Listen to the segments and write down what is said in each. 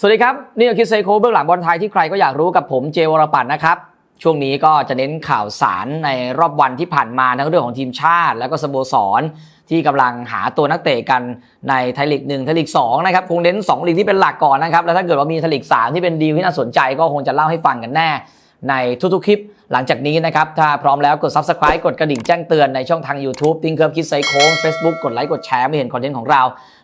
สวัสดีครับ นี่คือคิดเซโคเบื้องหลังบอลไทยที่ใครก็อยากรู้กับผมเจวรปัตนนะครับ ช่วงนี้ก็จะเน้นข่าวสารในรอบวันที่ผ่านมาทั้งเรื่องของทีมชาติ แล้วก็สโมสร ที่กำลังหาตัวนักเตะกันในไทยลีกหนึ่งไทยลีกสองนะครับคงเน้น2ลีกที่เป็นหลักก่อนนะครับแล้วถ้าเกิดว่ามีไทยลีกสามที่เป็นดีลที่น่าสนใจก็คงจะเล่าให้ฟังกันแน่ ในทุกๆคลิป หลังจากนี้นะครับถ้าพร้อมแล้วกด subscribe กดกระดิ่งแจ้งเตือนในช่องทาง YouTube ติ้งเคิร์ฟคิดไซโค้ง Facebook กดไลค์กดแชร์ไม่เห็นคอนเทนต์ของเรา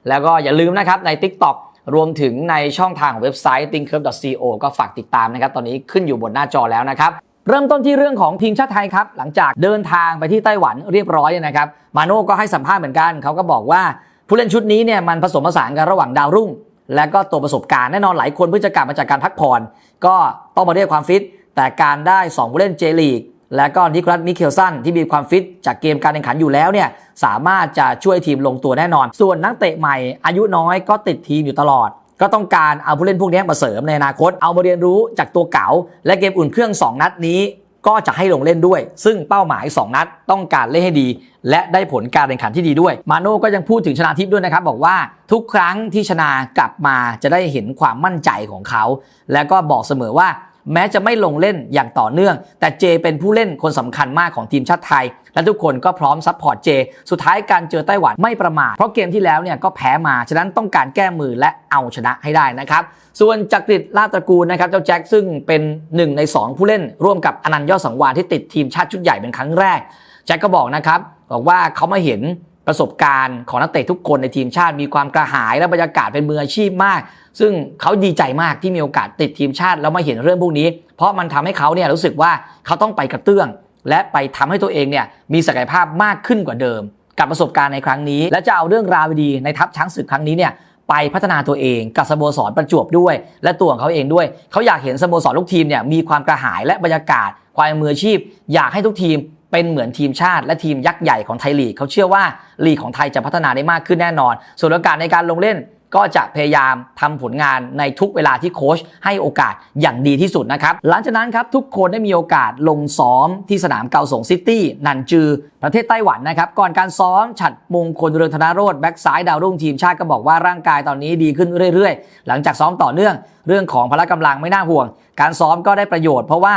แล้วก็อย่าลืมนะครับใน TikTok รวมถึงในช่องทางของเว็บไซต์ t h i n k c u r v e co ก็ฝากติดตามนะครับ ตอนนี้ขึ้นอยู่บนหน้าจอแล้วนะครับ เริ่มต้นที่เรื่องของทีมชาติไทยครับ หลังจากเดินทางไปที่ไต้หวันเรียบร้อยนะครับ มาโน่ก็ให้สัมภาษณ์เหมือนกัน เขาก็บอกว่าผู้เล่นชุดนี้เนี่ยมันผสมผสานกันระหว่างดาวรุ่ง และก็ตัวประสบการณ์แน่นอนหลายคนเพิ่งจะกลับมาจากการพักผ่อนก็ต้องมาเรียกความฟิตแต่การได้2ผู้เล่นเจลีก และก็นิโคลัสมิเคลสันที่มีความฟิตจากเกมการแข่งขันอยู่แล้วเนี่ยสามารถจะช่วยทีมลงตัวแน่นอน ส่วนนักเตะใหม่อายุน้อยก็ติดทีมอยู่ตลอด ก็ต้องการเอาผู้เล่นพวกนี้มาเสริมในอนาคตเอามาเรียนรู้จากตัวเก่า และเกมอุ่นเครื่อง 2 นัดนี้ ก็จะให้ลงเล่นด้วย ซึ่งเป้าหมาย 2 นัดต้องการเล่นให้ดี และได้ผลการแข่งขันที่ดีด้วยมาโน่ก็ยังพูดถึงชนาทิพย์ด้วยนะครับบอกว่าทุกครั้งที่ชนากลับมาจะได้เห็นความมั่นใจของเขา และก็บอกเสมอว่า แม้จะไม่ลงเล่นอย่างต่อเนื่อง แต่เจเป็นผู้เล่นคนสำคัญมากของทีมชาติไทย และทุกคนก็พร้อมซัพพอร์ตเจ สุดท้ายการเจอไต้หวันไม่ประมาทเพราะเกมที่แล้วเนี่ยก็แพ้มา ฉะนั้นต้องการแก้มือและเอาชนะให้ได้นะครับ ส่วนจักริดลาตระกูลนะครับเจ้าแจ็คซึ่งเป็นหนึ่งใน 2 ผู้เล่น ร่วมกับอนันต์ยอดสังวานที่ติดทีมชาติชุดใหญ่เป็นครั้งแรกแจ็คก็บอกนะครับบอกว่าเขามาเห็น ประสบการณ์ของนักเตะทุกคนในทีมชาติมีความกระหายและบรรยากาศเป็นมืออาชีพมาก ซึ่งเขาดีใจมากที่มีโอกาสติดทีมชาติแล้วมาเห็นเรื่องพวกนี้ เพราะมันทำให้เขาเนี่ยรู้สึกว่าเขาต้องไปกระเตื้อง และไปทำให้ตัวเองเนี่ยมีศักยภาพมากขึ้นกว่าเดิม กับประสบการณ์ในครั้งนี้ และจะเอาเรื่องราวดีในทัพช้างศึกครั้งนี้เนี่ยไปพัฒนาตัวเองกับสโมสรประจวบด้วย และตัวของเขาเองด้วย เขาอยากเห็นสโมสรลูกทีมเนี่ยมีความกระหายและบรรยากาศความมืออาชีพ อยากให้ทุกทีม เป็นเหมือนทีมชาติและทีมยักษ์ใหญ่ของไทยลีกเขาเชื่อว่าลีกของไทยจะพัฒนาได้มากขึ้นแน่นอน ส่วนโอกาสในการลงเล่นก็จะพยายามทำผลงานในทุกเวลาที่โค้ชให้โอกาสอย่างดีที่สุดนะครับ หลังจากนั้นครับทุกคนได้มีโอกาสลงซ้อมที่สนามเกาสงซิตี้นันจือ ประเทศไต้หวันนะครับ ก่อนการซ้อมฉัดมงคลเรืองธนาโรธแบ็กซ้ายดาวรุ่งทีมชาติก็บอกว่าร่างกายตอนนี้ดีขึ้นเรื่อยๆ หลังจากซ้อมต่อเนื่อง เรื่องของพละกำลังไม่น่าห่วง การซ้อมก็ได้ประโยชน์เพราะว่า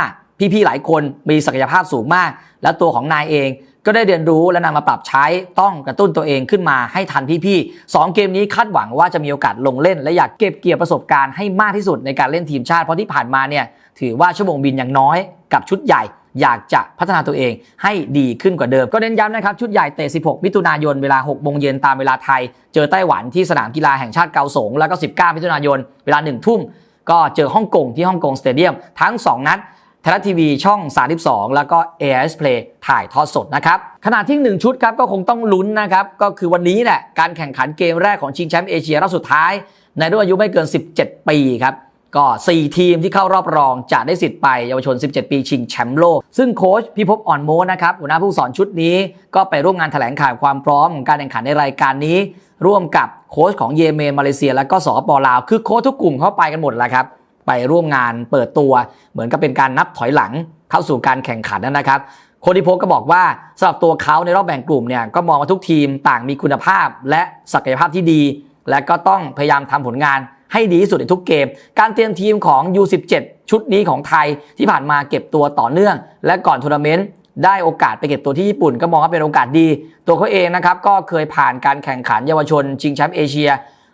พี่ๆหลายคนมีศักยภาพสูงมาก และตัวของนายเองก็ได้เรียนรู้และนำมาปรับใช้ต้องกระตุ้นตัวเองขึ้นมาให้ทันพี่ๆสองเกมนี้คาดหวังว่าจะมีโอกาสลงเล่น และอยากเก็บเกี่ยวประสบการณ์ให้มากที่สุดในการเล่นทีมชาติเพราะที่ผ่านมาเนี่ยถือว่าชั่วโมงบินอย่างน้อยกับชุดใหญ่ อยากจะพัฒนาตัวเองให้ดีขึ้นกว่าเดิม ก็เน้นย้ำนะครับ ชุดใหญ่เตะ 16 มิถุนายนเวลา 6 โมงเย็นตามเวลาไทย เจอไต้หวันที่สนามกีฬาแห่งชาติเกาสงแล้วก็ 19 มิถุนายน เวลา 1 ทุ่ม ก็เจอฮ่องกงที่ฮ่องกงสเตเดียมทั้ง 2 นัด ทยรัฐทีวีช่อง 32 แล้วก็ AIS Play ถ่ายทอดสดนะครับขณะที่ 1 ชุดครับก็คงต้องลุ้นนะครับ ก็คือวันนี้แหละการแข่งขันเกมแรกของชิงแชมป์เอเชียรอบสุดท้าย ในรุ่นอายุไม่เกิน 17 ปีครับก็ 4 ทีมที่เข้ารอบรองจะได้สิทธิ์ไปเยาวชน 17 ปีชิงแชมป์โลก ซึ่งโค้ชพิภพอ่อนโมนะครับหัวหน้าผู้สอนชุดนี้ ก็ไปร่วมงานแถลงข่าวความพร้อมของการแข่งขันในรายการนี้ ร่วมกับโค้ชของเยเมนมาเลเซีย และก็สปปลาว คือโค้ชทุกกลุ่มเข้าไปกันหมดแล้วครับ ไปร่วมงานเปิดตัว เหมือนกับเป็นการนับถอยหลังเข้าสู่การแข่งขันนะครับโคดิโพก็บอกว่าสำหรับตัวเขาในรอบแบ่งกลุ่มเนี่ยก็มองว่าทุกทีมต่างมีคุณภาพ และศักยภาพที่ดี และก็ต้องพยายามทำผลงานให้ดีที่สุดในทุกเกม การเตรียมทีมของ U17 ชุดนี้ของไทยที่ผ่านมาเก็บตัวต่อเนื่อง และก่อนทัวร์นาเมนต์ได้โอกาสไปเก็บตัวที่ญี่ปุ่น ก็มองว่าเป็นโอกาสดี ตัวเขาเองนะครับก็เคยผ่านการแข่งขันเยาวชนชิงแชมป์เอเชีย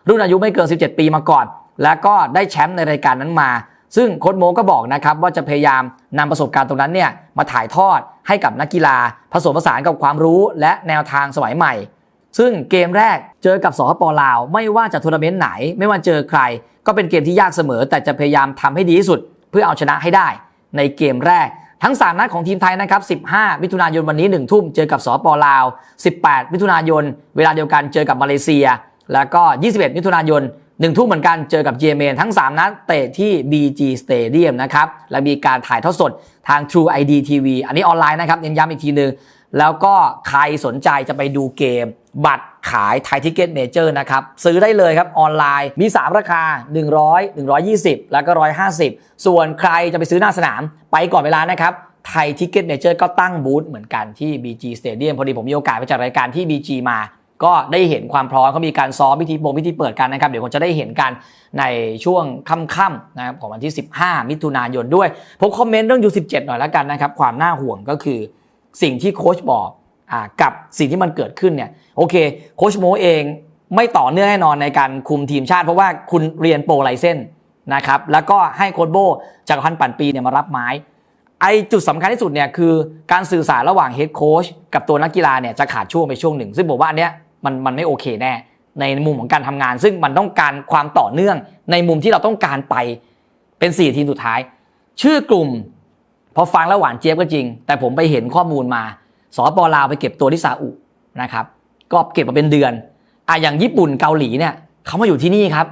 รุ่นอายุไม่เกิน 17 ปีมาก่อน แล้วก็ได้แชมป์ในรายการนั้นมา ซึ่งโค้ชโมก็บอกนะครับว่าจะพยายามนำประสบการณ์ตรงนั้นเนี่ยมาถ่ายทอดให้กับนักกีฬา ผสมผสานกับความรู้และแนวทางสมัยใหม่ ซึ่งเกมแรกเจอกับสหปลาว ไม่ว่าจะทัวร์นาเมนต์ไหน ไม่ว่าเจอใคร ก็เป็นเกมที่ยากเสมอ แต่จะพยายามทำให้ดีที่สุด เพื่อเอาชนะให้ได้ ในเกมแรกทั้ง 3 นัดของทีมไทยนะครับ 15 มิถุนายนวันนี้ 1 ทุ่ม เจอกับสปลาว 18 มิถุนายน เวลาเดียวกันเจอกับมาเลเซีย แล้วก็ 21 มิถุนายน หนึ่งทุ่มเหมือนกันเจอกับเยเมนทั้ง 3 นัดเตะที่ BG Stadium นะครับ และมีการถ่ายทอดสดทาง True ID TV อันนี้ออนไลน์นะครับเน้นย้ำอีกทีหนึ่งแล้วก็ใครสนใจจะไปดูเกม บัตรขายไทยทิกเก็ตเมเจอร์นะครับ ซื้อได้เลยครับออนไลน์มี 3 ราคา 100 120 แล้วก็ 150 ส่วนใครจะไปซื้อหน้าสนามไปก่อนเวลานะครับไทยทิกเก็ตเมเจอร์ก็ตั้งบูธเหมือนกันที่ BG Stadium พอดีผมมีโอกาสไปจัดรายการที่ BG มา ก็ได้เห็นความพร้อมเขามีการซ้อมพิธีโปงพิธีเปิดกันนะครับ เดี๋ยวคงจะได้เห็นกันในช่วงค่ำๆนะครับของวันที่ 15 มิถุนายนด้วยผมคอมเมนต์เรื่องยู17หน่อยแล้วกันนะครับ ความน่าห่วงก็คือสิ่งที่โค้ชบอกอกับสิ่งที่มันเกิดขึ้นเนี่ยโอเคโค้ชโมเองไม่ต่อเนื่องแน่นอนในการคุมทีมชาติ เพราะว่าคุณเรียนโปรไลเซนนะครับแล้วก็ให้โค้ชโบจากพันปั่นปีเนี่ยมารับไม้ไอจุดสำคัญที่สุดเนี่ยคือการสื่อสารระหว่างเฮดโค้ชกับตัวนักกีฬาเนี่ยจะขาดช่วงไปช่วงหนึ่ง ซึ่งผมว่าอันเนี้ย มันมันไม่โอเคแน่ ในมุมของการทำงาน ซึ่งมันต้องการความต่อเนื่อง ในมุมที่เราต้องการไปเป็น 4 ทีมสุดท้าย ชื่อกลุ่ม พอฟังแล้วหวานเจี๊ยบก็จริง แต่ผมไปเห็นข้อมูลมาสปลาวไปเก็บตัวที่ซาอุนะครับก็เก็บมาเป็นเดือนอะอย่างญี่ปุ่นเกาหลีเนี่ยเขามาอยู่ที่นี่ครับ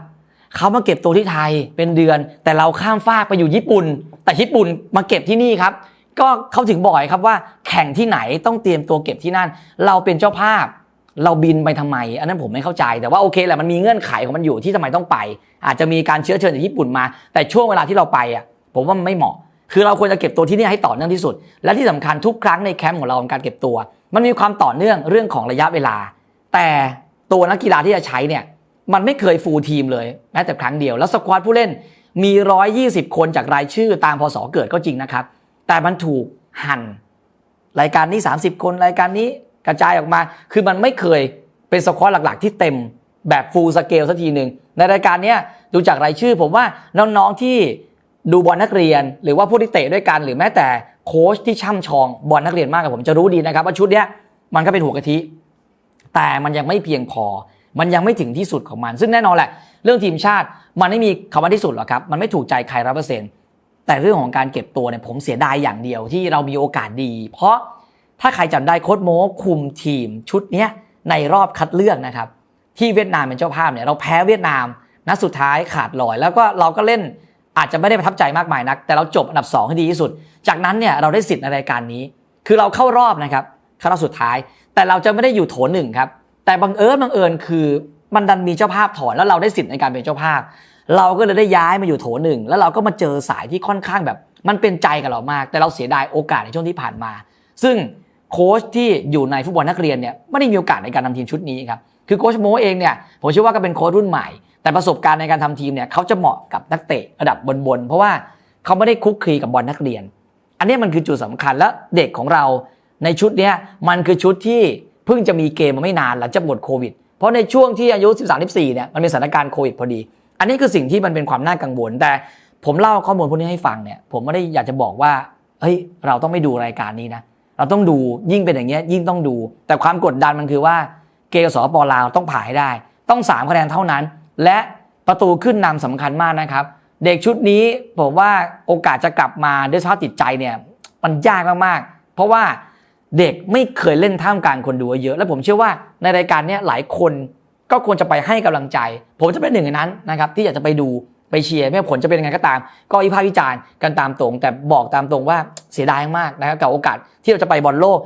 เขามาเก็บตัวที่ไทยเป็นเดือน แต่เราข้ามฟากไปอยู่ญี่ปุ่น แต่ญี่ปุ่นมาเก็บที่นี่ครับก็เขาถึงบอกครับว่าแข่งที่ไหนต้องเตรียมตัวเก็บที่นั่น เราเป็นเจ้าภาพ เราบินไปทำไม อันนั้นผมไม่เข้าใจแต่ว่าโอเคแหละมันมีเงื่อนไขของมันอยู่ที่ทำไมต้องไป อาจจะมีการเชื้อเชิญจากญี่ปุ่นมา แต่ช่วงเวลาที่เราไปอะผมว่ามันไม่เหมาะ คือเราควรจะเก็บตัวที่นี่ให้ต่อเนื่องที่สุด และที่สำคัญทุกครั้งในแคมป์ของเราของการเก็บตัว มันมีความต่อเนื่องเรื่องของระยะเวลา แต่ตัวนักกีฬาที่จะใช้เนี่ยมันไม่เคยฟูลทีมเลยแม้แต่ครั้งเดียวแล้วสควอตผู้เล่นมี 120 คนจากรายชื่อตามพศเกิดก็จริงนะครับ แต่มันถูกหั่น รายการนี้ 30 คนรายการนี้ กระจายออกมา คือมันไม่เคยเป็นสควอตหลักๆ ที่เต็มแบบฟูลสเกลสักทีหนึ่งในรายการนี้ดูจากรายชื่อ ผมว่าน้องๆที่ดูบอลนักเรียน หรือว่าผู้ที่เตะด้วยกันหรือแม้แต่โค้ชที่ช่ำชองบอลนักเรียนมากกับผมจะรู้ดีนะครับว่าชุดเนี้ยมันก็เป็นหัวกะทิ แต่มันยังไม่เพียงพอ มันยังไม่ถึงที่สุดของมัน ซึ่งแน่นอนแหละ เรื่องทีมชาติมันไม่มีคำว่าที่สุดหรอกครับ มันไม่ถูกใจใครร้อเปอร์เซ็นต์แต่เรื่องของการเก็บตัวเนี่ยผมเสียดายอย่างเดียวที่เรามีโอกาสดี เพราะ ถ้าใครจำได้โค้ชโม้คุมทีมชุดเนี้ยในรอบคัดเลือกนะครับ ที่เวียดนามเป็นเจ้าภาพเนี่ยเราแพ้เวียดนามนัดสุดท้ายขาดลอย แล้วก็เราก็เล่นอาจจะไม่ได้ประทับใจมากมายนัก แต่เราจบอันดับ2ให้ดีที่สุด จากนั้นเนี่ยเราได้สิทธิ์ในรายการนี้ คือเราเข้ารอบนะครับเข้ารอบสุดท้าย แต่เราจะไม่ได้อยู่โถหนึ่งครับแต่บังเอิญบังเอิญคือมันดันมีเจ้าภาพถอนแล้วเราได้สิทธิ์ในการเป็นเจ้าภาพ เราก็เลยได้ย้ายมาอยู่โถหนึ่งแล้วเราก็มาเจอสายที่ค่อนข้างแบบ มันเป็นใจกับเรามาก แต่เราเสียดายโอกาสในช่วงที่ผ่านมา ซึ่ง โค้ชที่อยู่ในฟุตบอลนักเรียนเนี่ยไม่ได้มีโอกาสในการทำทีมชุดนี้ครับคือโค้ชโมเองเนี่ยผมเชื่อว่าก็เป็นโค้ชรุ่นใหม่ แต่ประสบการณ์ในการทำทีมเนี่ยเขาจะเหมาะกับนักเตะระดับบนๆเพราะว่าเขาไม่ได้คุกคีกับบอลนักเรียน อันนี้มันคือจุดสำคัญและเด็กของเราในชุดเนี้ยมันคือชุดที่เพิ่งจะมีเกมมาไม่นานหลังจากหมดโควิด เพราะในช่วงที่อายุ 13-14เนี่ยมันมีสถานการณ์โควิดพอดี อันนี้คือสิ่งที่มันเป็นความน่ากังวล แต่ผมเล่าข้อมูลพวกนี้ให้ฟังเนี่ยผมไม่ได้อยากจะบอกว่าเฮ้ยเราต้องไม่ดูรายการนี้นะ เราต้องดูยิ่งเป็นอย่างเงี้ยยิ่งต้องดู แต่ความกดดันมันคือว่าเกมสปลาวต้องผ่านให้ได้ ต้อง3คะแนนเท่านั้น และประตูขึ้นนำสำคัญมากนะครับ เด็กชุดนี้ผมว่าโอกาสจะกลับมาด้วยสภาพจิตใจเนี่ยมันยากมากๆ เพราะว่าเด็กไม่เคยเล่นท่ามกลางคนดูเยอะ และผมเชื่อว่าในรายการนี้หลายคนก็ควรจะไปให้กำลังใจ ผมจะเป็นหนึ่งในนั้นนะครับที่อยากจะไปดู ไปเชียร์ไม่ผลจะเป็นยังไงก็ตาม ก็วิพากษ์วิจารณ์กันตามตรง แต่บอกตามตรงว่าเสียดายมากนะครับกับโอกาสที่เราจะไปบอลโลก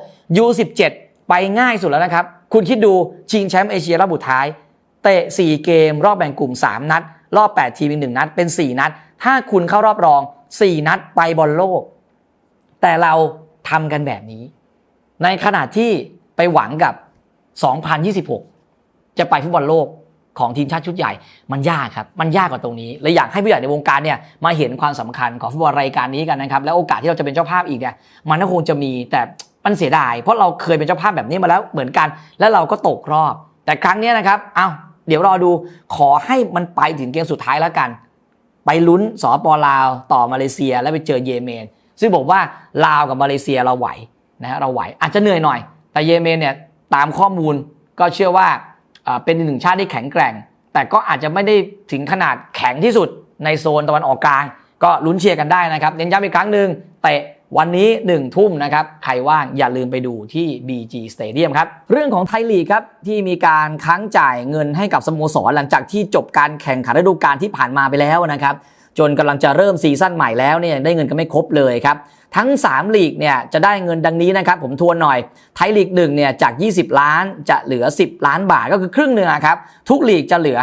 U17 ไปง่ายสุดแล้วนะครับ คุณคิดดูชิงแชมป์เอเชียรอบสุดท้าย เตะ 4 เกม รอบแบ่งกลุ่ม 3 นัด รอบ 8 ทีมอีกหนึ่งนัดเป็น 4 นัด ถ้าคุณเข้ารอบรอง 4 นัดไปบอลโลก แต่เราทำกันแบบนี้ ในขณะที่ไปหวังกับ 2026 จะไปฟุตบอลโลก ของทีมชาติชุดใหญ่มันยากครับมันยากกว่าตรงนี้เลยอยากให้ผู้ใหญ่ในวงการเนี่ยมาเห็นความสำคัญของฟุตบอลรายการนี้กันนะครับแล้วโอกาสที่เราจะเป็นเจ้าภาพอีกเนี่ยมันก็คงจะมีแต่มันเสียดายเพราะเราเคยเป็นเจ้าภาพแบบนี้มาแล้วเหมือนกัน แล้วเราก็ตกรอบ แต่ครั้งนี้นะครับเอาเดี๋ยวรอดูขอให้มันไปถึงเกมสุดท้ายแล้วกัน ไปลุ้นสปลาว ต่อมาเลเซียแล้วไปเจอเยเมน ซึ่งบอกว่าลาวกับมาเลเซียเราไหวนะฮะเราไหวอาจจะเหนื่อยหน่อย แต่เยเมนเนี่ยตามข้อมูลก็เชื่อว่า เป็นหนึ่งชาติที่แข็งแกร่ง แต่ก็อาจจะไม่ได้ถึงขนาดแข็งที่สุดในโซนตะวันออกกลาง ก็ลุ้นเชียร์กันได้นะครับ เน้นย้ำอีกครั้งหนึ่งเตะวันนี้1ทุ่มนะครับ ใครว่างอย่าลืมไปดูที่ BG Stadium ครับ เรื่องของไทยลีกครับ ที่มีการค้างจ่ายเงินให้กับสโมสรหลังจากที่จบการแข่งขันฤดูกาลที่ผ่านมาไปแล้วนะครับ จนกำลังจะเริ่มซีซั่นใหม่แล้วเนี่ยได้เงินกันไม่ครบเลยครับ ทั้ง 3 ลีกเนี่ยจะได้เงินดังนี้นะครับ ผมทวนหน่อย ไทยลีก1เนี่ยจาก 20 ล้านจะเหลือ 10 ล้านบาทก็คือครึ่งหนึ่งอะครับ ทุกลีกจะเหลือ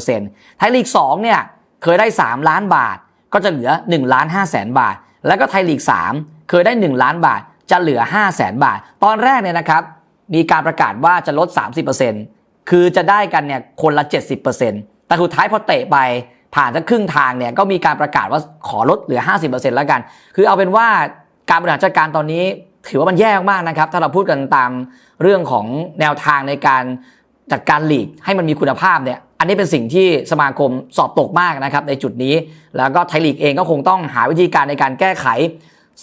50%ไทยลีก2เนี่ยเคยได้ 3 ล้านบาท ก็จะเหลือ1ล้าน5แสนบาท แล้วก็ไทยลีก 3 เคยได้ 1 ล้านบาทจะเหลือ5แสนบาท ตอนแรกเนี่ยนะครับ มีการประกาศว่าจะลด 30%คือจะได้กันเนี่ยคนละ 70%แต่สุดท้ายพอเตะไป ผ่านสักครึ่งทางเนี่ยก็มีการประกาศว่าขอลดเหลือ 50%แล้วกัน คือเอาเป็นว่าการบริหารจัดการตอนนี้ถือว่ามันแย่มากนะครับ ถ้าเราพูดกันตามเรื่องของแนวทางในการจัดการลีกให้มันมีคุณภาพเนี่ย อันนี้เป็นสิ่งที่สมาคมสอบตกมากนะครับในจุดนี้ แล้วก็ไทยลีกเองก็คงต้องหาวิธีการในการแก้ไข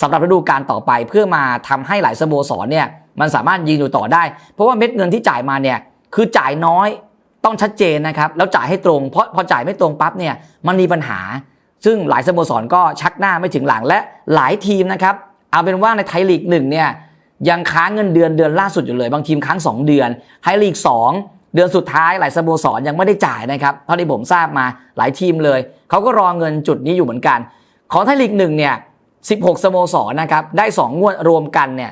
สำหรับฤดูกาลต่อไป เพื่อมาทำให้หลายสโมสรเนี่ยมันสามารถยืนอยู่ต่อได้ เพราะว่าเม็ดเงินที่จ่ายมาเนี่ยคือจ่ายน้อย ต้องชัดเจนนะครับแล้วจ่ายให้ตรง เพราะพอจ่ายไม่ตรงปั๊บเนี่ยมันมีปัญหา ซึ่งหลายสโมสรก็ชักหน้าไม่ถึงหลังและหลายทีมนะครับเอาเป็นว่าในไทยลีกหนึ่งเนี่ยยังค้างเงินเดือนเดือนล่าสุดอยู่เลย บางทีมค้าง 2 เดือนไทยลีก 2 เดือนสุดท้ายหลายสโมสรยังไม่ได้จ่ายนะครับเท่าที่ผมทราบมาหลายทีมเลยเขาก็รอเงินจุดนี้อยู่เหมือนกัน ของไทยลีกหนึ่งเนี่ย16 สโมสรนะครับได้ 2 งวดรวมกันเนี่ย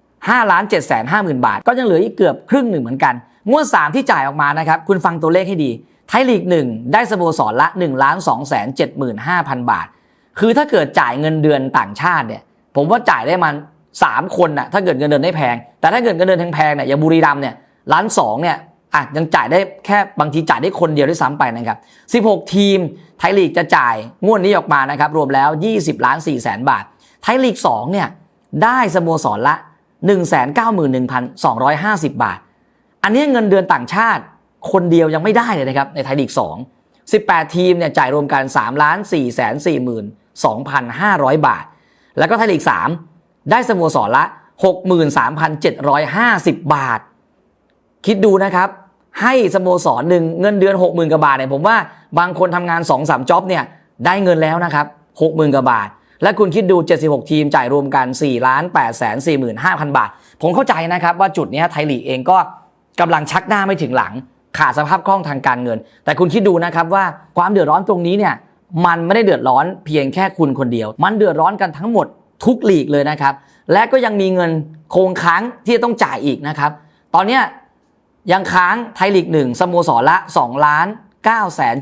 5ล้าน7แสน5หมื่นบาท ก็ยังเหลืออีกเกือบครึ่งหนึ่งเหมือนกัน งวด 3 ที่จ่ายออกมานะครับ คุณฟังตัวเลขให้ดี ไทยลีก 1 ได้สโมสรละ1ล้าน2แสน7หมื่น5พันบาท คือถ้าเกิดจ่ายเงินเดือนต่างชาติเนี่ย ผมว่าจ่ายได้มันสามคนนะถ้าเกิดเงินเดือนได้แพง แต่ถ้าเกิดเงินเดือนแพงๆเนี่ยอย่างบุรีรัมเนี่ยล้านสองเนี่ยอะยังจ่ายได้แค่บางทีจ่ายได้คนเดียวด้วยซ้ำไปนะครับ 16 ทีมไทยลีกจะจ่ายงวดนี้ออกมานะครับ รวมแล้ว 20 ล้าน4แสนบาท ไทยลีก 2 เนี่ย ได้สโมสรละ 191,250 บาท อันนี้เงินเดือนต่างชาติคนเดียวยังไม่ได้เลยนะครับในไทยลีก 2 18 ทีมเนี่ยจ่ายรวมกัน3ล้าน4แสน42,500 บาท แล้วก็ไทยลีก 3 ได้สโมสรละ 63,750 บาท คิดดูนะครับ ให้สโมสรหนึ่งเงินเดือน 60,000กว่าบาทเนี่ยผมว่าบางคนทำงาน 2-3จ็อบเนี่ยได้เงินแล้วนะครับ 60,000กว่าบาท และคุณคิดดู 76 ทีมจ่ายรวมกัน4ล้าน8แสน45,000 บาท ผมเข้าใจนะครับว่าจุดนี้ไทยลีกเองก็ กำลังชักหน้าไม่ถึงหลัง ขาดสภาพคล่องทางการเงิน แต่คุณคิดดูนะครับว่าความเดือดร้อนตรงนี้เนี่ยมันไม่ได้เดือดร้อนเพียงแค่คุณคนเดียว มันเดือดร้อนกันทั้งหมดทุกหลีกเลยนะครับ และก็ยังมีเงินคงค้างที่จะต้องจ่ายอีกนะครับ ตอนนี้ยังค้างไทยลีกหนึ่งสโมสรละ2ล้าน9แสน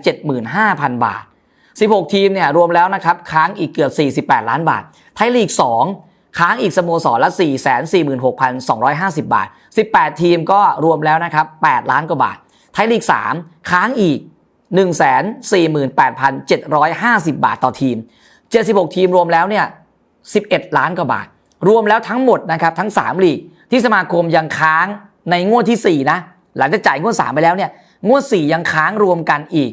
75,000 บาท 16 ทีมเนี่ยรวมแล้วนะครับค้างอีกเกือบ 48 ล้านบาท ไทยลีก 2 ค้างอีกสโมสรละ 4 4 6 2 5 0 บาท 18 ทีมก็รวมแล้วนะครับ 8 ล้านกว่าบาท ไทยลีก 3 ค้างอีก 148,750 บาทต่อทีม 76 ทีมรวมแล้วเนี่ย 11 ล้านกว่าบาท รวมแล้วทั้งหมดนะครับทั้ง 3 ลีก ที่สมาคมยังค้างในงวดที่ 4 นะ หลังจากจ่ายงวด 3 ไปแล้วเนี่ยงวด 4 ยังค้างรวมกันอีก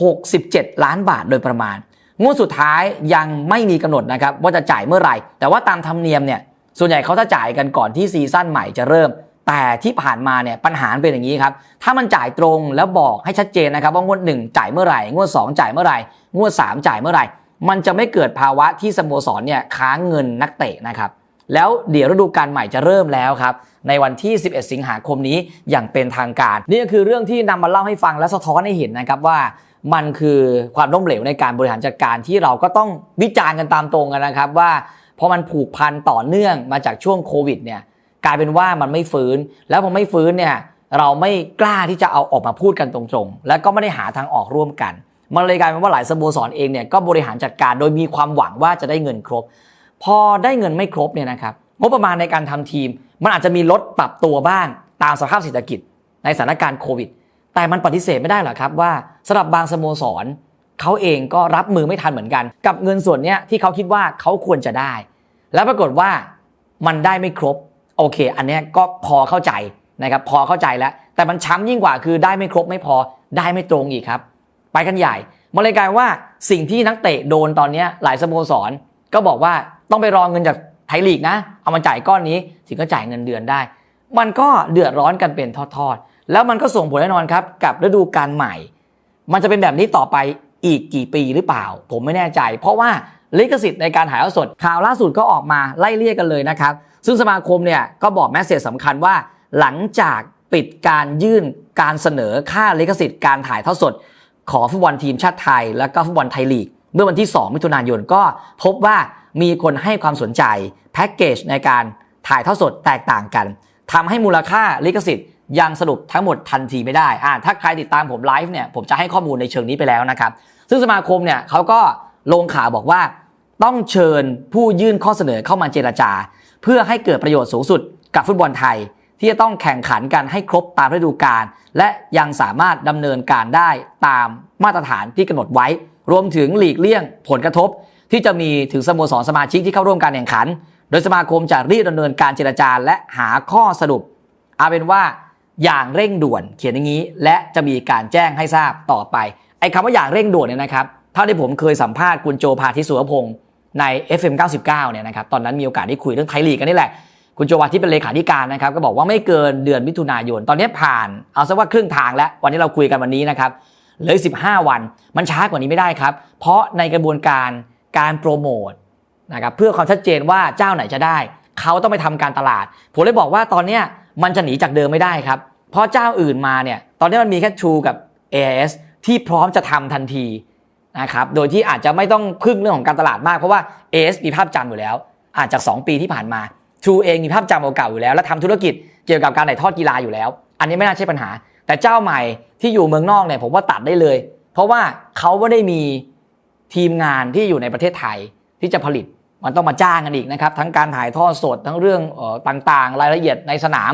67 ล้านบาทโดยประมาณ งวดสุดท้ายยังไม่มีกำหนดนะครับว่าจะจ่ายเมื่อไหร่ แต่ว่าตามธรรมเนียมเนี่ยส่วนใหญ่เขาจะจ่ายกันก่อนที่ซีซั่นใหม่จะเริ่ม แต่ที่ผ่านมาเนี่ยปัญหาเป็นอย่างนี้ครับถ้ามันจ่ายตรงแล้วบอกให้ชัดเจนนะครับว่างวด 1 จ่ายเมื่อไหร่งวด 2 จ่ายเมื่อไหร่งวด 3 จ่ายเมื่อไหร่ มันจะไม่เกิดภาวะที่สโมสรเนี่ยค้างเงินนักเตะนะครับแล้วเดี๋ยวฤดูกาลใหม่จะเริ่มแล้วครับ ในวันที่ 11 สิงหาคมนี้อย่างเป็นทางการ นี่ก็คือเรื่องที่นำมาเล่าให้ฟังและสะท้อนให้เห็นนะครับว่า มันคือความล้มเหลวในการบริหารจัดการที่เราก็ต้องวิจารณ์กันตามตรงกันนะครับว่าพอมันผูกพันต่อเนื่องมาจากช่วงโควิดเนี่ยกลายเป็นว่ามันไม่ฟื้น แล้วพอไม่ฟื้นเนี่ยเราไม่กล้าที่จะเอาออกมาพูดกันตรงๆ แล้วก็ไม่ได้หาทางออกร่วมกัน มันเลยกลายเป็นว่าหลายสโมสรเองเนี่ยก็บริหารจัดการโดยมีความหวังว่าจะได้เงินครบ พอได้เงินไม่ครบเนี่ยนะครับงบประมาณในการทำทีม มันอาจจะมีลดปรับตัวบ้างตามสภาพเศรษฐกิจในสถานการณ์โควิด แต่มันปฏิเสธไม่ได้หรอกครับว่าสำหรับบางสโมสรเขาเองก็รับมือไม่ทันเหมือนกัน กับเงินส่วนนี้ที่เขาคิดว่าเขาควรจะได้ แล้วปรากฏว่ามันได้ไม่ครบ โอเค อันนี้ก็พอเข้าใจนะครับพอเข้าใจแล้ว แต่มันช้ำยิ่งกว่าคือได้ไม่ครบไม่พอได้ไม่ตรงอีกครับ ไปกันใหญ่มันเลยกลายว่าสิ่งที่นักเตะโดนตอนนี้หลายสโมสร ก็บอกว่าต้องไปรอเงินจากไทยลีกนะ เอามาจ่ายก้อนนี้ถึงก็จ่ายเงินเดือนได้ มันก็เดือดร้อนกันเป็นทอดๆ แล้วมันก็ส่งผลแน่นอนครับกับฤดูกาลใหม่ มันจะเป็นแบบนี้ต่อไปอีกกี่ปีหรือเปล่า ผมไม่แน่ใจ เพราะว่าลิขสิทธิ์ในการถ่ายทอดสดข่าวล่าสุดก็ออกมาไล่เลี่ยกันเลยนะครับ ซึ่งสมาคมเนี่ยก็บอกแมสเซจสำคัญว่า หลังจากปิดการยื่นการเสนอค่าลิขสิทธิ์การถ่ายทอดสด ของฟุตบอลทีมชาติไทย และก็ฟุตบอลไทยลีก เมื่อวันที่ 2 มิถุนายนก็พบว่ามีคนให้ความสนใจแพ็กเกจในการถ่ายทอดสดแตกต่างกันทำให้มูลค่าลิขสิทธิ์ ยังสรุปทั้งหมดทันทีไม่ได้อ่าถ้าใครติดตามผมไลฟ์เนี่ยผมจะให้ข้อมูลในเชิงนี้ไปแล้วนะครับ ซึ่งสมาคมเนี่ยเขาก็ลงข่าวบอกว่า ต้องเชิญผู้ยื่นข้อเสนอเข้ามาเจรจา เพื่อให้เกิดประโยชน์สูงสุดกับฟุตบอลไทย ที่จะต้องแข่งขันกันให้ครบตามฤดูกาลและยังสามารถดำเนินการได้ตามมาตรฐานที่กำหนดไว้ รวมถึงหลีกเลี่ยงผลกระทบ ที่จะมีถึงสโมสรสมาชิกที่เข้าร่วมการแข่งขัน โดยสมาคมจะรีบดำเนินการเจรจาและหาข้อสรุปเอาเป็นว่า อย่างเร่งด่วนเขียนอย่างนี้ และจะมีการแจ้งให้ทราบต่อไป ไอ้คำว่าอย่างเร่งด่วนเนี่ยนะครับเท่าที่ผมเคยสัมภาษณ์คุณโจพาทิสุวพงศ์ใน FM 99เนี่ยนะครับตอนนั้นมีโอกาสได้คุยเรื่องไทยลีกกันนี่แหละคุณโจวาที่เป็นเลขาธิการนะครับก็บอกว่าไม่เกินเดือนมิถุนายน ตอนนี้ผ่านเอาซะว่าครึ่งทางแล้ววันนี้เราคุยกันวันนี้นะครับเหลือ15 วันมันช้ากว่านี้ไม่ได้ครับ เพราะในกระบวนการการโปรโมทนะครับเพื่อความชัดเจนว่าเจ้าไหนจะได้ เขาต้องไปทำการตลาด ผมเลยบอกว่าตอนเนี้ย มันจะหนีจากเดิมไม่ได้ครับ เพราะเจ้าอื่นมาเนี่ยตอนนี้มันมีแค่ True กับ AIS ที่พร้อมจะทำทันทีนะครับโดยที่อาจจะไม่ต้องพึ่งเรื่องของการตลาดมากเพราะว่า AIS มีภาพจำอยู่แล้ว อาจจาก 2 ปีที่ผ่านมา True เองมีภาพจำเก่าๆอยู่แล้ว และทำธุรกิจเกี่ยวกับการถ่ายทอดกีฬาอยู่แล้ว อันนี้ไม่น่าใช่ปัญหา แต่เจ้าใหม่ที่อยู่เมืองนอกเนี่ยผมว่าตัดได้เลย เพราะว่าเขาไม่ได้มีทีมงานที่อยู่ในประเทศไทยที่จะผลิต มันต้องมาจ้างกันอีกนะครับ ทั้งการถ่ายทอดสดทั้งเรื่องออต่างๆ รายละเอียดในสนาม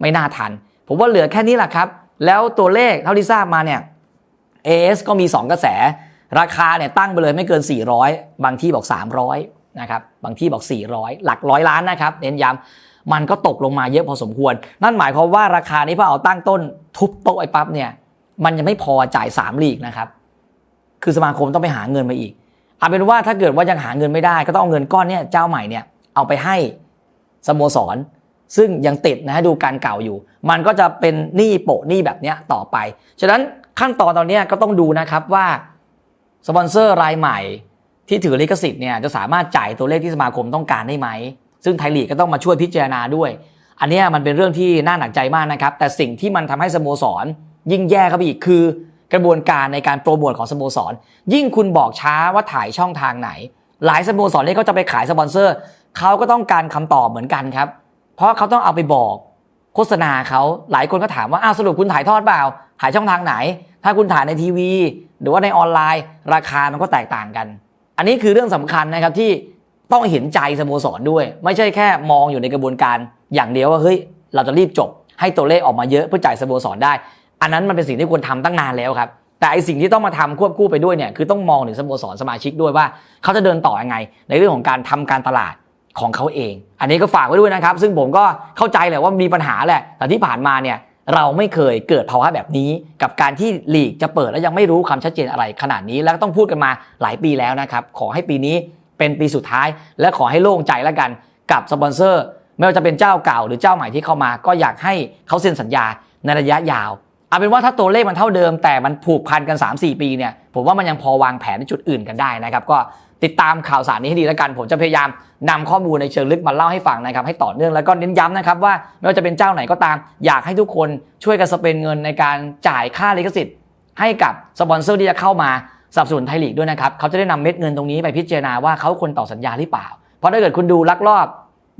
ไม่น่าทัน ผมว่าเหลือแค่นี้แหละครับ แล้วตัวเลขเท่าที่ทราบมาเนี่ย AS ก็มี 2 กระแส ราคาเนี่ยตั้งไปเลยไม่เกิน 400 บางที่บอก 300นะครับบางที่บอก 400 หลักร้อยล้านนะครับเน้นย้ำมันก็ตกลงมาเยอะพอสมควร นั่นหมายความว่าราคานี้พอเอาตั้งต้นทุบโต๊ะไอ้ปั๊บเนี่ยมันยังไม่พอจ่าย3ลีกนะครับคือสมาคมต้องไปหาเงินมาอีก เอาเป็นว่าถ้าเกิดว่ายังหาเงินไม่ได้ ก็ต้องเอาเงินก้อนเนี่ยเจ้าใหม่เนี่ยเอาไปให้สโมสร ซึ่งยังติดนะฮะดูการเก่าอยู่ มันก็จะเป็นหนี้โปะหนี้แบบเนี้ยต่อไป ฉะนั้นขั้นตอนตอนนี้ก็ต้องดูนะครับว่าสปอนเซอร์รายใหม่ที่ถือลิขสิทธิ์เนี่ยจะสามารถจ่ายตัวเลขที่สมาคมต้องการได้ไหม ซึ่งไทยลีกก็ต้องมาช่วยพิจารณาด้วย อันนี้มันเป็นเรื่องที่น่าหนักใจมากนะครับ แต่สิ่งที่มันทำให้สโมสรยิ่งแย่เข้าไปอีกคือ กระบวนการในการโปรโมทของสโมสร ยิ่งคุณบอกช้าว่าถ่ายช่องทางไหน หลายสโมสรที่เขาจะไปขายสปอนเซอร์เขาก็ต้องการคำตอบเหมือนกันครับ เพราะเขาต้องเอาไปบอกโฆษณาเขาหลายคนก็ถามว่าอ้าวสรุปคุณถ่ายทอดเปล่า ถ่ายช่องทางไหน ถ้าคุณถ่ายในทีวี หรือว่าในออนไลน์ ราคามันก็แตกต่างกัน อันนี้คือเรื่องสำคัญนะครับที่ต้องเห็นใจสโมสรด้วย ไม่ใช่แค่มองอยู่ในกระบวนการอย่างเดียวว่าเฮ้ยเราจะรีบจบให้ตัวเลขออกมาเยอะเพื่อจ่ายสโมสรได้ อันนั้นมันเป็นสิ่งที่ควรทำตั้งนานแล้วครับ แต่ไอสิ่งที่ต้องมาทำควบคู่ไปด้วยเนี่ยคือต้องมองถึงสโมสรสมาชิกด้วยว่า เขาจะเดินต่อยังไง ในเรื่องของการทำการตลาดของเขาเอง อันนี้ก็ฝากไว้ด้วยนะครับ ซึ่งผมก็เข้าใจแหละว่ามีปัญหาแหละ แต่ที่ผ่านมาเนี่ยเราไม่เคยเกิดภาวะแบบนี้ กับการที่ลีกจะเปิดแล้วยังไม่รู้ความชัดเจนอะไรขนาดนี้ แล้วต้องพูดกันมาหลายปีแล้วนะครับ ขอให้ปีนี้เป็นปีสุดท้าย และขอให้โล่งใจแล้วกันกับสปอนเซอร์ ไม่ว่าจะเป็นเจ้าเก่าหรือเจ้าใหม่ที่เข้ามา ก็อยากให้เขาเซ็นสัญญาในระยะยาว เอาเป็นว่าถ้าตัวเลขมันเท่าเดิม แต่มันผูกพันกัน 3-4 ปีเนี่ยผมว่ามันยังพอวางแผนในจุดอื่นกันได้นะครับ ก็ติดตามข่าวสารนี้ให้ดีแล้วกัน ผมจะพยายามนำข้อมูลในเชิงลึกมาเล่าให้ฟังนะครับ ให้ต่อเนื่องแล้วก็เน้นย้ำนะครับว่าไม่ว่าจะเป็นเจ้าไหนก็ตาม อยากให้ทุกคนช่วยกันสเปนเงินในการจ่ายค่าลิขสิทธิ์ ให้กับสปอนเซอร์ที่จะเข้ามาสนับสนุนไทยลีกด้วยนะครับเขาจะได้นำเม็ดเงินตรงนี้ไปพิจารณาว่าเขาควรต่อสัญญาหรือเปล่า เพราะถ้าเกิดคุณดูลักลอบ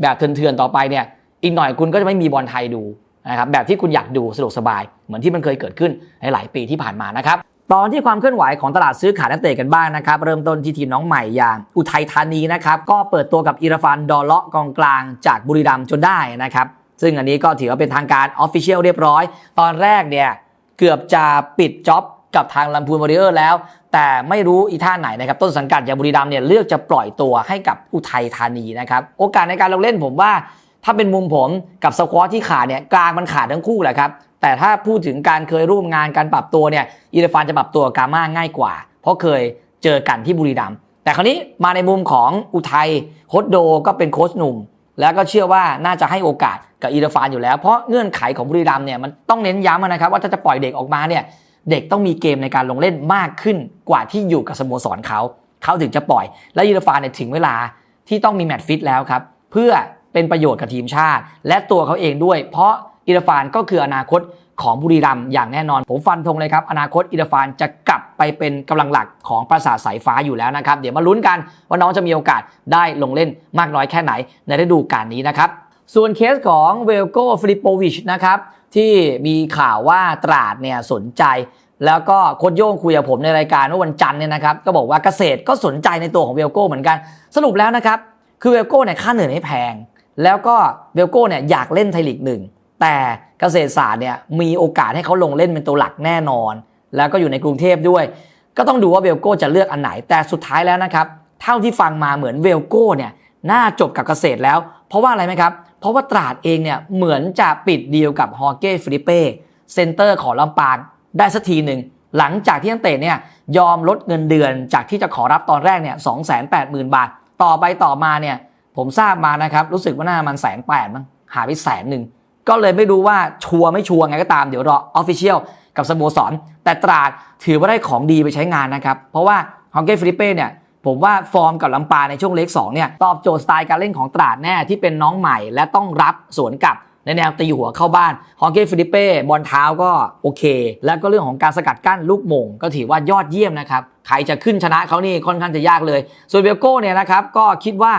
แบบเถื่อนๆต่อไปเนี่ยอีกหน่อยคุณก็จะไม่มีบอลไทยดู นะครับแบบที่คุณอยากดูสะดวกสบาย เหมือนที่มันเคยเกิดขึ้นในหลายปีที่ผ่านมานะครับตอนที่ความเคลื่อนไหวของตลาดซื้อขายนักเตะกันบ้างนะครับ เริ่มต้นที่ทีมน้องใหม่อย่างอุทัยธานีนะครับ ก็เปิดตัวกับอิราฟานดอลเลาะกองกลางจากบุรีรัมย์จนได้นะครับ ซึ่งอันนี้ก็ถือว่าเป็นทางการออฟฟิเชียลเรียบร้อย ตอนแรกเนี่ยเกือบจะปิดจ็อบกับทางลำพูนวอริเออร์แล้ว แต่ไม่รู้อีท่าไหนนะครับ ต้นสังกัดอย่างบุรีรัมย์เนี่ยเลือกจะปล่อยตัวให้กับอุทัยธานีนะครับ โอกาสในการลงเล่นผมว่า ถ้าเป็นมุมผมกับสควอตที่ขาดเนี่ยกลางมันขาดทั้งคู่แหละครับ แต่ถ้าพูดถึงการเคยร่วมงานการปรับตัวเนี่ยอีเดฟานจะปรับตัวกับกาม่าง่ายกว่า เพราะเคยเจอกันที่บุรีรัมย์แต่คราวนี้มาในมุมของอุทัยโคชโดก็เป็นโค้ชหนุ่ม แล้วก็เชื่อว่าน่าจะให้โอกาสกับอีเดฟานอยู่แล้ว เพราะเงื่อนไขของบุรีรัมย์เนี่ยมันต้องเน้นย้ำนะครับว่าถ้าจะปล่อยเด็กออกมาเนี่ยเด็กต้องมีเกมในการลงเล่นมากขึ้นกว่าที่อยู่กับสโมสรเขาเขาถึงจะปล่อย และอีเดฟานเนี่ยถึงเวลาที่ต้องมีแมตช์ฟิตแล้วครับ เพื่อ เป็นประโยชน์กับทีมชาติ และตัวเขาเองด้วย เพราะอิราฟานก็คืออนาคตของบุรีรัมย์อย่างแน่นอน ผมฟันธงเลยครับ อนาคตอิราฟานจะกลับไปเป็นกำลังหลักของปราสาทสายฟ้าอยู่แล้วนะครับ เดี๋ยวมาลุ้นกันว่าน้องจะมีโอกาสได้ลงเล่นมากน้อยแค่ไหนในฤดูกาลนี้นะครับ ส่วนเคสของเวลโกฟลิปโปวิชนะครับที่มีข่าวว่าตราดเนี่ยสนใจ แล้วก็โคดโย่งคุยกับผมในรายการเมื่อวันจันทร์เนี่ยนะครับก็บอกว่าเกษตรก็สนใจในตัวของเวลโก้เหมือนกัน สรุปแล้วนะครับคือเวลโก้เนี่ยค่าเหนื่อยไม่แพง แล้วก็เวลโก้เนี่ยอยากเล่นไทยลีกหนึ่งแต่เกษตรศาสตร์เนี่ยมีโอกาสให้เขาลงเล่นเป็นตัวหลักแน่นอน แล้วก็อยู่ในกรุงเทพด้วย ก็ต้องดูว่าเวลโก้จะเลือกอันไหน แต่สุดท้ายแล้วนะครับ เท่าที่ฟังมาเหมือนเวลโก้เนี่ยน่าจบกับเกษตรแล้ว เพราะว่าอะไรไหมครับ เพราะว่าตราดเองเนี่ยเหมือนจะปิดดีลกับฮอเก้ฟิลิเป้เซนเตอร์ของลำปางได้สักทีหนึ่งหลังจากที่นักเตะเนี่ยยอมลดเงินเดือนจากที่จะขอรับตอนแรกเนี่ยสองแสนแปดหมื่นบาท ต่อไปต่อมาเนี่ย ผมทราบมานะครับ รู้สึกว่าน่ามันแสนแปดมั้งหายไปแสนหนึ่ง ก็เลยไม่รู้ว่าชัวร์ไม่ชัวร์ไงก็ตามเดี๋ยวรอออฟฟิเชียลกับสโมสร แต่ตราดถือว่าได้ของดีไปใช้งานนะครับ เพราะว่าฮองเก้ฟิลิเป้เนี่ยผมว่าฟอร์มกับลำปาในช่วงเล็ก2เนี่ยตอบโจทย์สไตล์การเล่นของตราดแน่ที่เป็นน้องใหม่ และต้องรับสวนกลับในแนวตีหัวเข้าบ้านฮองเก้ฟิลิเป้บอลเท้าก็โอเค แล้วก็เรื่องของการสกัดกั้นลูกมง ก็ถือว่ายอดเยี่ยมนะครับใครจะขึ้นชนะเขานี่ค่อนข้างจะยากเลยส่วนเบลโก้เนี่ยนะครับก็คิดว่า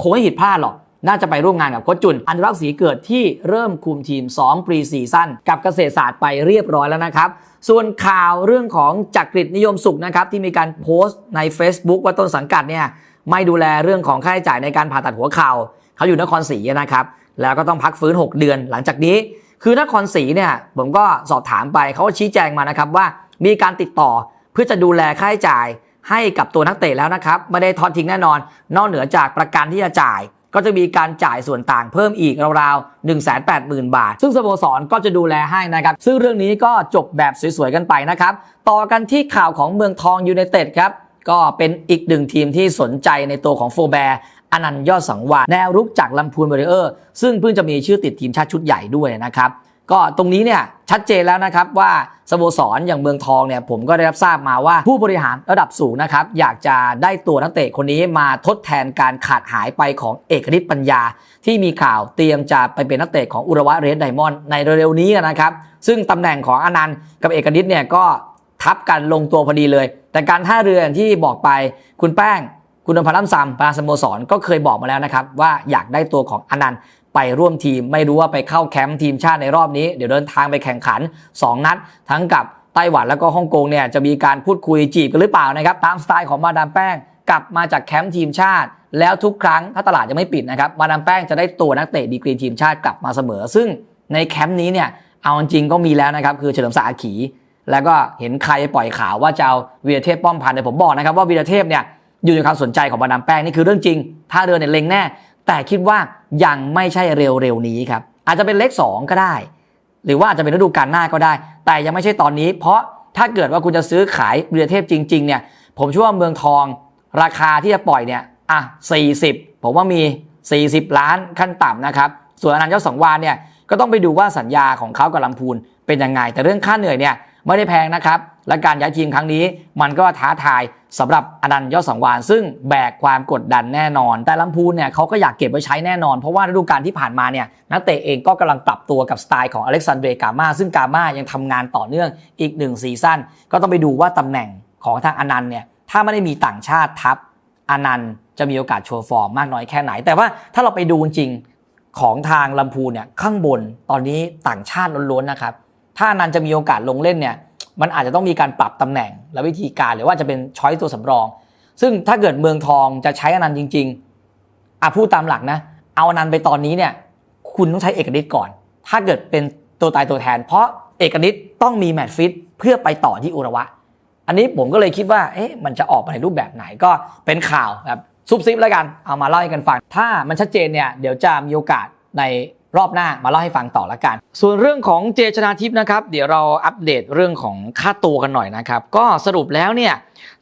คงไม่ผิดพลาดหรอก น่าจะไปร่วมงานกับโค้ชจุน อนุรักษ์ศรีเกิดที่เริ่มคุมทีมซ้อมปรีซีซั่นกับเกษตรศาสตร์ไปเรียบร้อยแล้วนะครับ ส่วนข่าวเรื่องของจักริดนิยมสุขนะครับที่มีการโพสต์ใน Facebook ว่าต้นสังกัดเนี่ยไม่ดูแลเรื่องของค่าใช้จ่ายในการผ่าตัดหัวเข่าเขาอยู่นครศรีนะครับแล้วก็ต้องพักฟื้น 6 เดือนหลังจากนี้ คือนครศรีเนี่ยผมก็สอบถามไปเขาก็ชี้แจงมานะครับว่ามีการติดต่อเพื่อจะดูแลค่าใช้จ่าย ให้กับตัวนักเตะแล้วนะครับ ไม่ได้ทอดทิ้งแน่นอน นอกเหนือจากประกันที่จะจ่าย ก็จะมีการจ่ายส่วนต่างเพิ่มอีกราวๆ 180,000 บาท ซึ่งสโมสรก็จะดูแลให้นะครับ ซึ่งเรื่องนี้ก็จบแบบสวยๆกันไปนะครับ ต่อกันที่ข่าวของเมืองทองยูไนเต็ดครับ ก็เป็นอีกหนึ่งทีมที่สนใจในตัวของโฟแบร์อนันต์ยอดสังวาลแนวรุกจากลำพูนบริเออร์ ซึ่งเพิ่งจะมีชื่อติดทีมชาติชุดใหญ่ด้วยนะครับ ก็ตรงนี้เนี่ยชัดเจนแล้วนะครับว่าสโมสรอย่างเมืองทองเนี่ยผมก็ได้รับทราบมาว่าผู้บริหารระดับสูงนะครับอยากจะได้ตัวนักเตะคนนี้มาทดแทนการขาดหายไปของเอกนิตปัญญา ที่มีข่าวเตรียมจะไปเป็นนักเตะของอุระวะเรสไดมอนด์ในเร็วๆนี้นะครับ ซึ่งตำแหน่งของอนันต์กับเอกนิตเนี่ยก็ทับกันลงตัวพอดีเลย แต่การท่าเรือที่บอกไปคุณแป้ง คุณนพรัตน์ซัมประธานสโมสรก็เคยบอกมาแล้วนะครับ ว่าอยากได้ตัวของอนันต์ไปร่วมทีม ไม่รู้ว่าไปเข้าแคมป์ทีมชาติในรอบนี้ เดี๋ยวเดินทางไปแข่งขัน 2 นัด ทั้งกับไต้หวันแล้วก็ฮ่องกงเนี่ยจะมีการพูดคุยจีบกันหรือเปล่านะครับ ตามสไตล์ของมาดามแป้งกลับมาจากแคมป์ทีมชาติ แล้วทุกครั้งถ้าตลาดยังไม่ปิดนะครับมาดามแป้งจะได้ตัวนักเตะดีกรีทีมชาติกลับมาเสมอ ซึ่งในแคมป์นี้เนี่ยเอาจริงก็มีแล้วนะครับคือเฉลิมศักดิ์อาขี แล้วก็เห็นใครปล่อยข่าวว่าจะเอาวีรเทพป้อมพันธ์เนี่ยผมบอกนะครับว่าวีรเทพเนี่ย อยู่ในความสนใจของมาดามแป้งนี่คือเรื่องจริงถ้าเรือเนี่ยเล็งแน่ แต่คิดว่ายังไม่ใช่เร็วๆนี้ครับอาจจะเป็นเลข2ก็ได้ หรือว่าอาจจะเป็นฤดูกาลหน้าก็ได้ แต่ยังไม่ใช่ตอนนี้ เพราะถ้าเกิดว่าคุณจะซื้อขายวีรเทพจริง ๆ เนี่ย ผมเชื่อว่าเมืองทองราคาที่จะปล่อยเนี่ยอะ40 ผมว่ามี 40 ล้านขั้นต่ำนะครับ ส่วนอนันต์เจ้าสังวานเนี่ยก็ต้องไปดูว่าสัญญาของเขากับลำพูนเป็นยังไง แต่เรื่องค่าเหนื่อยเนี่ย ไม่ได้แพงนะครับ และการย้ายทีมครั้งนี้ มันก็ท้าทายสำหรับอนันต์ยอดสังวานซึ่งแบกความกดดันแน่นอน แต่ลำพูนเนี่ยเขาก็อยากเก็บไว้ใช้แน่นอน เพราะว่าฤดูกาลที่ผ่านมาเนี่ยนักเตะเองก็กำลังปรับตัวกับสไตล์ของอเล็กซานเดรกามาซึ่งกามายังทำงานต่อเนื่องอีกหนึ่งซีซั่นก็ต้องไปดูว่าตำแหน่งของทางอนันต์เนี่ยถ้าไม่ได้มีต่างชาติทับอนันต์จะมีโอกาสโชว์ฟอร์มมากน้อยแค่ไหน แต่ว่าถ้าเราไปดูจริงของทางลำพูนเนี่ยข้างบนตอนนี้ต่างชาติล้วนๆนะครับ ถ้านันจะมีโอกาสลงเล่นเนี่ย มันอาจจะต้องมีการปรับตำแหน่งและวิธีการหรือว่าจะเป็นช้อยตัวสำรอง ซึ่งถ้าเกิดเมืองทองจะใช้อนันต์จริงๆอะพูดตามหลักนะ เอาอนันต์ไปตอนนี้เนี่ย คุณต้องใช้เอกนิตก่อน ถ้าเกิดเป็นตัวตายตัวแทน เพราะเอกนิตต้องมีแมตช์ฟิตเพื่อไปต่อที่อุระวะ อันนี้ผมก็เลยคิดว่า เอ๊ะ มันจะออกมาในรูปแบบไหนก็เป็นข่าวแบบซุบซิบแล้วกัน เอามาเล่าให้กันฟัง ถ้ามันชัดเจนเนี่ย เดี๋ยวจะมีโอกาสใน รอบหน้ามาเล่าให้ฟังต่อละกัน ส่วนเรื่องของเจชนาทิพย์นะครับ เดี๋ยวเราอัปเดตเรื่องของค่าตัวกันหน่อยนะครับ ก็สรุปแล้วเนี่ย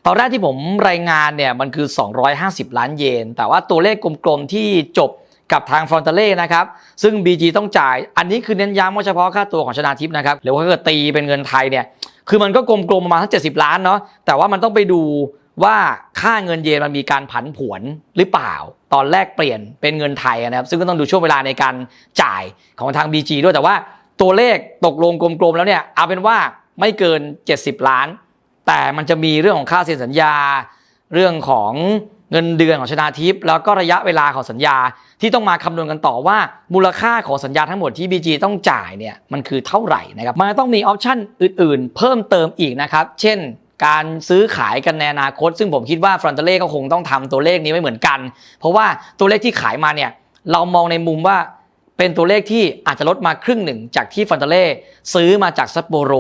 ตอนแรกที่ผมรายงานเนี่ยมันคือ 250 ล้านเยน แต่ว่าตัวเลขกลมๆที่จบกับทางฟรอนเตเล่นะครับ ซึ่ง BG ต้องจ่าย อันนี้คือเน้นย้ำว่าเฉพาะค่าตัวของชนาทิพย์นะครับหรือว่าถ้าเกิดตีเป็นเงินไทยเนี่ยคือมันก็กลมๆประมาณทั้ง70ล้านเนาะแต่ว่ามันต้องไปดู ว่าค่าเงินเยนมันมีการผันผวนหรือเปล่า ตอนแรกเปลี่ยนเป็นเงินไทยนะครับ ซึ่งก็ต้องดูช่วงเวลาในการจ่ายของทาง BG ด้วยแต่ว่าตัวเลขตกลงกลมๆแล้วเนี่ยเอาเป็นว่าไม่เกิน 70 ล้าน แต่มันจะมีเรื่องของค่าเซ็นสัญญา เรื่องของเงินเดือนของชนาทิพย์แล้วก็ระยะเวลาของสัญญาที่ต้องมาคำนวณกันต่อว่ามูลค่าของสัญญาทั้งหมดที่ BG ต้องจ่ายเนี่ยมันคือเท่าไหร่นะครับมันต้องมีออปชั่นอื่น ๆ เพิ่มเติมอีกนะครับเช่น การซื้อขายกันในอนาคต ซึ่งผมคิดว่าฟรอนเตเล่ก็คงต้องทำตัวเลขนี้ไม่เหมือนกัน เพราะว่าตัวเลขที่ขายมาเนี่ยเรามองในมุมว่าเป็นตัวเลขที่อาจจะลดมาครึ่งหนึ่งจากที่ฟอนเตเล่ซื้อมาจากซัปโปโร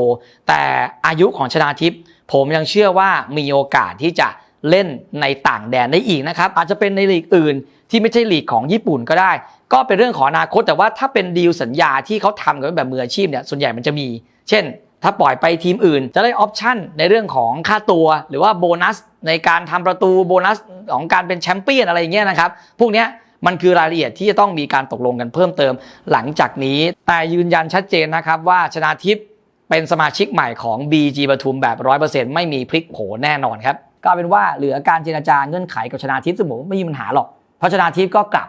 แต่อายุของชนาทิพย์ผมยังเชื่อว่ามีโอกาสที่จะเล่นในต่างแดนได้อีกนะครับ อาจจะเป็นในลีกอื่นที่ไม่ใช่ลีกของญี่ปุ่นก็ได้ ก็เป็นเรื่องของอนาคต แต่ว่าถ้าเป็นดีลสัญญาที่เขาทำกันแบบมืออาชีพเนี่ยส่วนใหญ่มันจะมี เช่น ถ้าปล่อยไปทีมอื่น จะได้ออปชั่นในเรื่องของค่าตัว หรือว่าโบนัสในการทำประตูโบนัสของการเป็นแชมเปี้ยนอะไรอย่างเงี้ยนะครับ พวกเนี้ยมันคือรายละเอียดที่จะต้องมีการตกลงกันเพิ่มเติมหลังจากนี้ แต่ยืนยันชัดเจนนะครับว่าชนาทิพย์เป็นสมาชิกใหม่ของ BG ปทุมแบบ 100%ไม่มีพลิกโผแน่นอนครับก็เป็นว่าเหลือการเจรจาเงื่อนไขกับชนาทิพย์ซึ่งผมไม่มีปัญหาหรอกเพราะชนาทิพย์ก็กลับ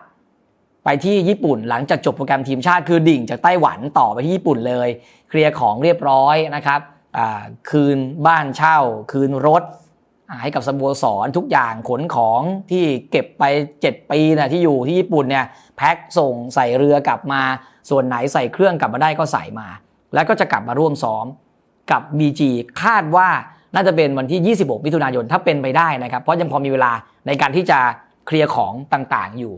ไปที่ญี่ปุ่นหลังจากจบโปรแกรมทีมชาติคือดิ่งจากไต้หวันต่อไปที่ญี่ปุ่นเลย เคลียร์ของเรียบร้อยนะครับคืนบ้านเช่า คืนรถให้กับสโมสรทุกอย่างขนของที่เก็บไป 7 ปีนะที่อยู่ที่ญี่ปุ่นเนี่ยแพ็คส่งใส่เรือกลับมา ส่วนไหนใส่เครื่องกลับมาได้ก็ใส่มา แล้วก็จะกลับมาร่วมซ้อมกับ BG คาดว่าน่าจะเป็นวันที่ 26 มิถุนายนถ้าเป็นไปได้นะครับ เพราะยังพอมีเวลาในการที่จะเคลียร์ของต่างๆอยู่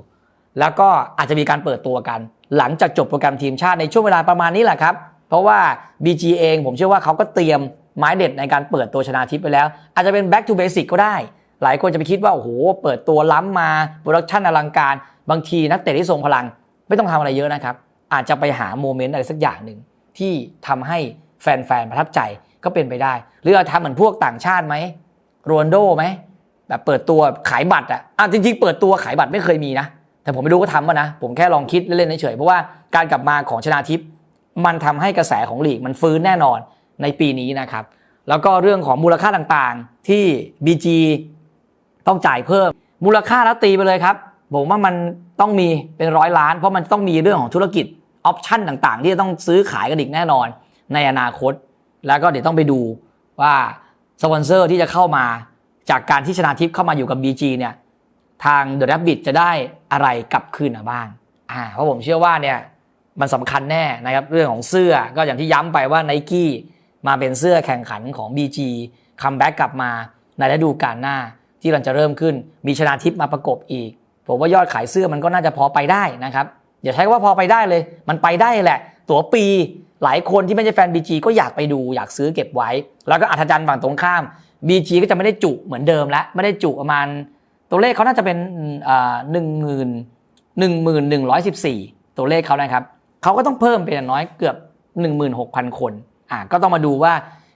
แล้วก็อาจจะมีการเปิดตัวกัน หลังจากจบโปรแกรมทีมชาติในช่วงเวลาประมาณนี้แหละครับ เพราะว่า BG เองผมเชื่อว่าเขาก็เตรียมไม้เด็ดในการเปิดตัวชนาทิพย์ไปแล้ว อาจจะเป็น back to basic ก็ได้ หลายคนจะไปคิดว่าโอ้โหเปิดตัวล้ำมาโปรดักชันอลังการ บางทีนักเตะที่ทรงพลัง ไม่ต้องทำอะไรเยอะนะครับ อาจจะไปหาโมเมนต์อะไรสักอย่างหนึ่งที่ทำให้แฟนๆประทับใจก็เป็นไปได้ หรือเราทำเหมือนพวกต่างชาติไหมโรนโดไหมแบบเปิดตัวขายบัตรอะอะจริงๆเปิดตัวขายบัตรไม่เคยมีนะ แต่ผมไม่รู้ก็ทำมานะ ผมแค่ลองคิดเล่นๆเฉยๆเพราะว่าการกลับมาของชนาทิพย์มันทำให้กระแสของลีกมันฟื้นแน่นอนในปีนี้นะครับ แล้วก็เรื่องของมูลค่าต่างๆที่ BG ต้องจ่ายเพิ่ม มูลค่าแล้วตีไปเลยครับผมว่ามันต้องมีเป็นร้อยล้าน เพราะมันต้องมีเรื่องของธุรกิจออปชั่นต่างๆ ที่จะต้องซื้อขายกันอีกแน่นอน ในอนาคต แล้วก็เดี๋ยวต้องไปดูว่าสปอนเซอร์ที่จะเข้ามาจากการที่ชนาทิพย์เข้ามาอยู่กับ BG เนี่ย ทาง The Rabbit จะได้อะไรกลับคืนมาบ้างอ่าเพราะผมเชื่อว่าเนี่ยมันสำคัญแน่นะครับเรื่องของเสื้อก็อย่างที่ย้ำไปว่า n i กี้มาเป็นเสื้อแข่งขันของ BG คัมแบ็กกลับมาในฤดูกาลหน้าที่เราจะเริ่มขึ้น มีชนาทิพย์มาประกบอีก ผมว่ายอดขายเสื้อมันก็น่าจะพอไปได้นะครับอย่าใช้ว่าพอไปได้เลย มันไปได้แหละ ตั๋วปีหลายคนที่ไม่ใช่แฟน BG ก็อยากไปดูอยากซื้อเก็บไว้ แล้วก็อัธจันทร์ฝั่งตรงข้าม BG ก็จะไม่ได้จุเหมือนเดิมแล้วไม่ได้จุประมาณ ตัวเลขเขาน่าจะเป็นหนึ่งหมื่นหนึ่งหมื่นหนึ่งร้อยสิบสี่ตัวเลขเขานะครับเขาก็ต้องเพิ่มเป็นอย่างน้อยเกือบหนึ่งหมื่นหกพันคนอ่าก็ต้องมาดูว่า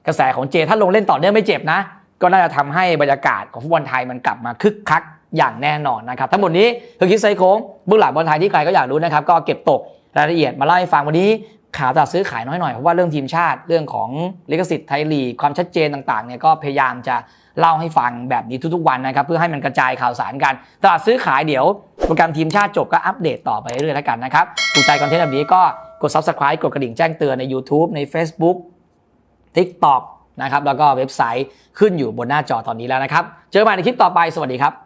กระแสของเจถ้าลงเล่นต่อเนื่องไม่เจ็บนะ ก็น่าจะทำให้บรรยากาศของฟุตบอลไทยมันกลับมาคึกคักอย่างแน่นอนนะครับ ทั้งหมดนี้คือคิดไซโค้งเบื้องหลังบอลไทยที่ใครก็อยากรู้นะครับ ก็เก็บตกรายละเอียดมาเล่าให้ฟังวันนี้ข่าวตลาดซื้อขายน้อยหน่อยเพราะว่าเรื่องทีมชาติเรื่องของลิขสิทธิ์ไทยลีกความชัดเจนต่างๆเนี่ยก็พยายามจะ เล่าให้ฟังแบบนี้ทุกๆวันนะครับเพื่อให้มันกระจายข่าวสารกันตลาดซื้อขายเดี๋ยวโปรแกรมทีมชาติจบก็อัปเดตต่อไปเรื่อยๆแล้วกันนะครับถูกใจคอนเทนต์แบบนี้ก็กด subscribe กดกระดิ่งแจ้งเตือนใน YouTube ใน Facebook TikTok นะครับแล้วก็เว็บไซต์ขึ้นอยู่บนหน้าจอตอนนี้แล้วนะครับ เจอกันใหม่ในคลิปต่อไป สวัสดีครับ